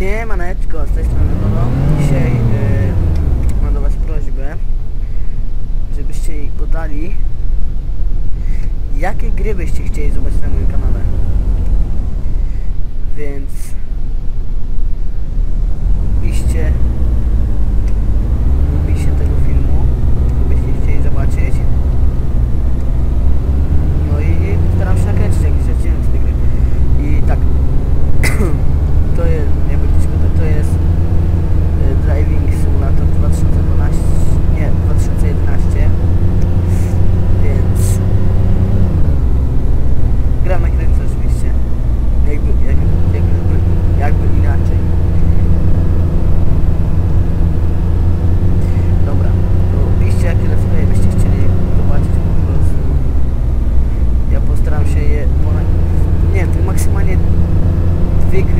Siemaneczko, z tej strony Dodo. Dzisiaj yy, mam do Was prośbę, żebyście jej podali, jakie gry byście chcieli zobaczyć na moim kanale. intégré